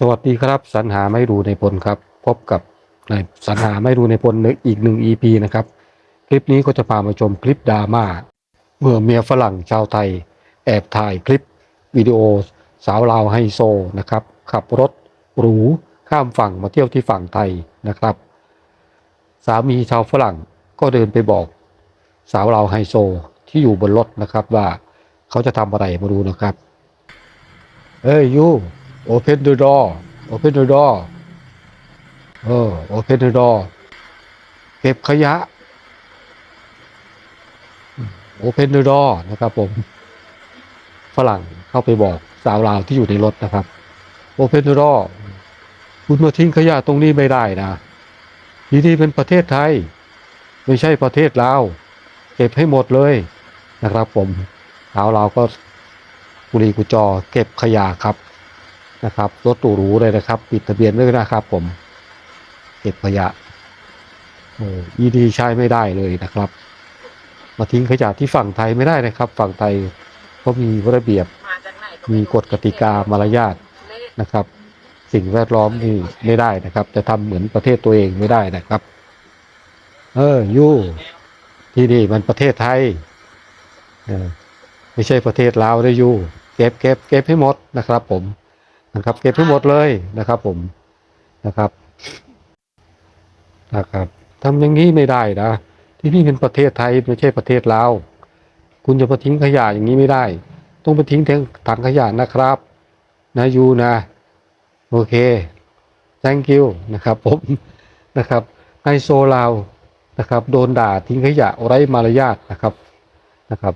สวัสดีครับสรรหาไม่รู้ในพลครับ พบกับในสรรหาไม่รู้ในพลในอีกหนึ่ง EP นะครับ คลิปนี้ก็จะพามาชมคลิปดราม่าเมื่อเมียฝรั่งชาวไทย แอบถ่ายคลิปวิดีโอสาวลาวไฮโซนะครับ ขับรถหรูข้ามฝั่งมาเที่ยวที่ฝั่งไทยนะครับ สามีชาวฝรั่งก็เดินไปบอก สาวลาวไฮโซที่อยู่บนรถนะครับว่าเขาจะทำอะไรมาดูนะครับเฮ้ยยู open the door open the door เออ open the door เก็บขยะ open the door นะครับผม ฝรั่งเข้าไปบอกสาวลาวที่อยู่ในรถนะครับ open the door คุณมาทิ้งขยะตรงนี้ไม่ได้นะที่นี่เป็นประเทศไทย ไม่ใช่ประเทศลาวเก็บให้หมดเลยนะครับผมสาวลาวก็กุลีกุจอเก็บขยะครับ นะครับรถตู้หรูเลยนะครับ ปิดทะเบียนด้วยนะครับ ผมเก็บขยะโอ้ยีดีใช้ไม่ได้เลยนะครับ มาทิ้งขยะที่ฝั่งไทยไม่ได้นะครับ ฝั่งไทยเขามีระเบียบมีกฎกติกามารยาทนะครับ สิ่งแวดล้อมนี่ไม่ได้นะครับ จะทำเหมือนประเทศตัวเองไม่ได้นะครับ เออยูที่นี่มันประเทศไทยไม่ใช่ประเทศลาวได้ยูเก็บเก็บเก็บให้หมดนะครับ ผม นะครับ เก็บให้หมดเลยนะครับผมนะครับนะครับทำอย่างนี้ไม่ได้นะ ที่นี่เป็นประเทศไทยไม่ใช่ประเทศลาวคุณจะมาทิ้งขยะอย่างนี้ไม่ได้ ต้องไปทิ้งถังขยะนะครับ นะยูนะ โอเค thank you นะครับผมนะครับไฮโซลาวนะครับ โดนด่าทิ้งขยะไร้มารยาทนะครับนะครับ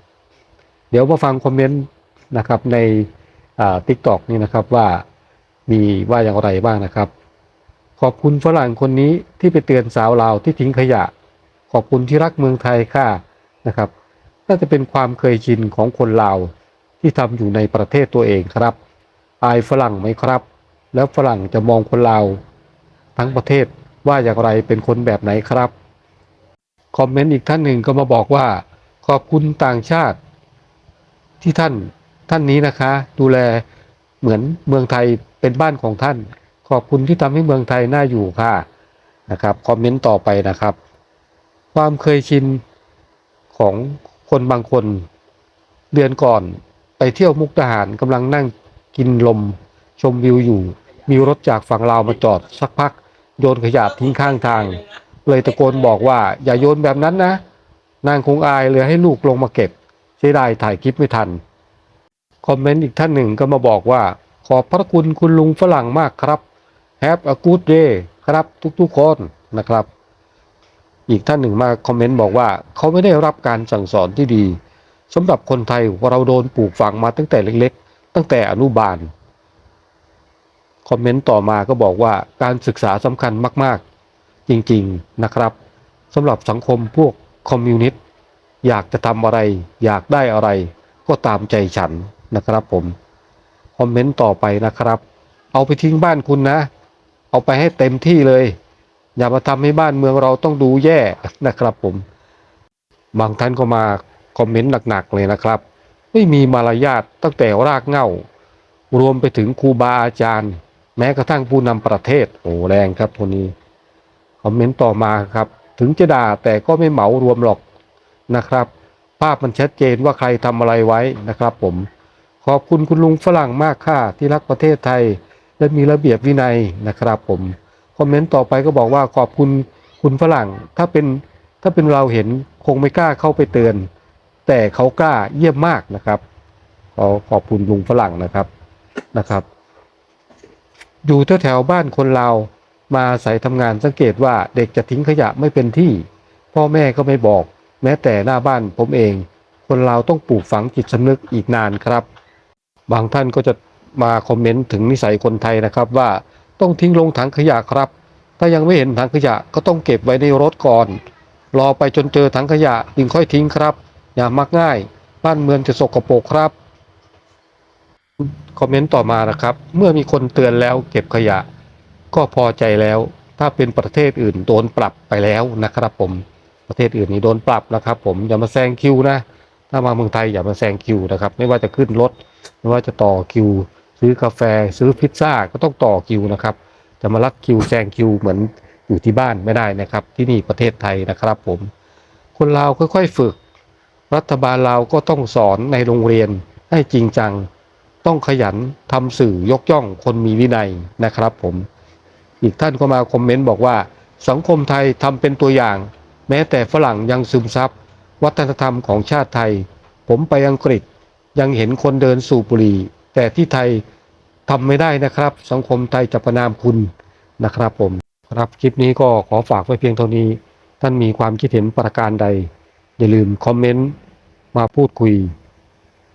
เดี๋ยวมาฟังคอมเมนต์นะครับใน ทิกตอกนี่นะครับว่ามีว่าอย่างไรบ้างนะครับ ขอบคุณฝรั่งคนนี้ที่ไปเตือนสาวลาวที่ทิ้งขยะ ขอบคุณที่รักเมืองไทยค่ะนะครับ น่าจะเป็นความเคยชินของคนลาวที่ทำอยู่ในประเทศตัวเองครับ อายฝรั่งไหมครับ แล้วฝรั่งจะมองคนลาวทั้งประเทศว่าอย่างไรเป็นคนแบบไหนครับคอมเมนต์อีกท่านหนึ่งก็มาบอกว่า ขอบคุณต่างชาติ ที่ท่าน ท่านนี้นะคะ ดูแลเหมือนเมืองไทยเป็นบ้านของท่าน ขอบคุณที่ทำให้เมืองไทยน่าอยู่ค่ะนะครับคอมเมนต์ต่อไปนะครับ ความเคยชินของคนบางคน เดือนก่อนไปเที่ยวมุกดาหารกำลังนั่งกินลม ชมวิวอยู่ มีรถจากฝั่งลาวมาจอดสักพัก โยนขยะทิ้งข้างทาง เลยตะโกนบอกว่า อย่าโยนแบบนั้นนะ นางคงอายเลยให้ลูกลงมาเก็บเสียดายถ่ายคลิปไม่ทัน คอมเมนต์อีกท่านหนึ่งก็มาบอกว่า ขอบพระคุณคุณลุงฝรั่งมากครับ Have a good day ครับทุกๆคนนะครับ อีกท่านหนึ่งมาคอมเมนต์บอกว่า เขาไม่ได้รับการสั่งสอนที่ดีสำหรับคนไทยเราโดนปลูกฝังมาตั้งแต่เล็กๆ ตั้งแต่อนุบาลคอมเมนต์ต่อมาก็บอกว่าการศึกษาสำคัญมากๆ จริงๆนะครับสำหรับสังคมพวกคอมมิวนิสต์อยากจะทำอะไร อยากได้อะไร ก็ตามใจฉัน นะครับผมคอมเมนต์ต่อไปนะครับ เอาไปทิ้งบ้านคุณนะ เอาไปให้เต็มที่เลย อย่ามาทำให้บ้านเมืองเราต้องดูแย่นะครับผม บางท่านก็มาคอมเมนต์หนักๆเลยนะครับ ไม่มีมารยาทตั้งแต่รากเหง้ารวมไปถึงครูบาอาจารย์ แม้กระทั่งผู้นำประเทศโอ้แรงครับคนนี้คอมเมนต์ต่อมาครับ ถึงจะด่าแต่ก็ไม่เหมารวมหรอกนะครับ ภาพมันชัดเจนว่าใครทำอะไรไว้นะครับผม ขอบคุณคุณลุงฝรั่งมากค่ะที่รักประเทศไทย และมีระเบียบวินัยนะครับผมคอมเมนต์ต่อไปก็บอกว่าขอบคุณคุณฝรั่งถ้าเป็นถ้าเป็นเราเห็นคงไม่กล้าเข้าไปเตือน แต่เขากล้าเยี่ยมมากนะครับขอขอบคุณลุงฝรั่งนะครับนะครับ อยู่แถวแถวบ้านคนเรามาอาศัยทำงานสังเกตว่าเด็กจะทิ้งขยะไม่เป็นที่ พ่อแม่ก็ไม่บอก แม้แต่หน้าบ้านผมเอง คนเราต้องปลูกฝังจิตสำนึกอีกนานครับ บางท่านก็จะมาคอมเมนต์ถึงนิสัยคนไทยนะครับ ว่าต้องทิ้งลงถังขยะครับ ถ้ายังไม่เห็นถังขยะก็ต้องเก็บไว้ในรถก่อน รอไปจนเจอถังขยะจึงค่อยทิ้งครับอย่ามักง่าย บ้านเมืองจะสกปรกครับคอมเมนต์ต่อมานะครับ เมื่อมีคนเตือนแล้วเก็บขยะ ก็พอใจแล้ว ถ้าเป็นประเทศอื่นโดนปรับไปแล้วนะครับ ผมประเทศอื่นนี่โดนปรับนะครับ ผมอย่ามาแซงคิวนะ ถ้ามาเมืองไทยอย่ามาแซงคิวนะครับ ไม่ว่าจะขึ้นรถ ไม่ว่าจะต่อคิว ซื้อกาแฟ ซื้อพิซซ่าก็ต้องต่อคิวนะครับ จะมาลัดคิวแซงคิวเหมือนอยู่ที่บ้านไม่ได้นะครับ ที่นี่ประเทศไทยนะครับ ผม คนลาวค่อยๆฝึก รัฐบาลเราวก็ต้องสอนในโรงเรียนให้จริงจัง ต้องขยันทำสื่อยกย่องคนมีวินัยนะครับ ผม อีกท่านก็มาคอมเมนต์บอกว่า สังคมไทยทำเป็นตัวอย่าง แม้แต่ฝรั่งยังซึมซับ วัฒนธรรมของชาติไทย ผมไปอังกฤษยังเห็นคนเดินสูบบุหรี่ แต่ที่ไทยทำไม่ได้นะครับ สังคมไทยจะประนามคุณนะครับผมครับคลิปนี้ก็ขอฝากไว้เพียงเท่านี้ ท่านมีความคิดเห็นประการใด อย่าลืมคอมเมนต์มาพูดคุย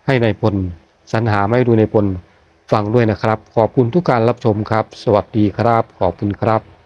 ให้ในายพลสรรหาไม่ดูในายพลฟังด้วยนะครับ ขอบคุณทุกการรับชมครับ สวัสดีครับ ขอบคุณครับ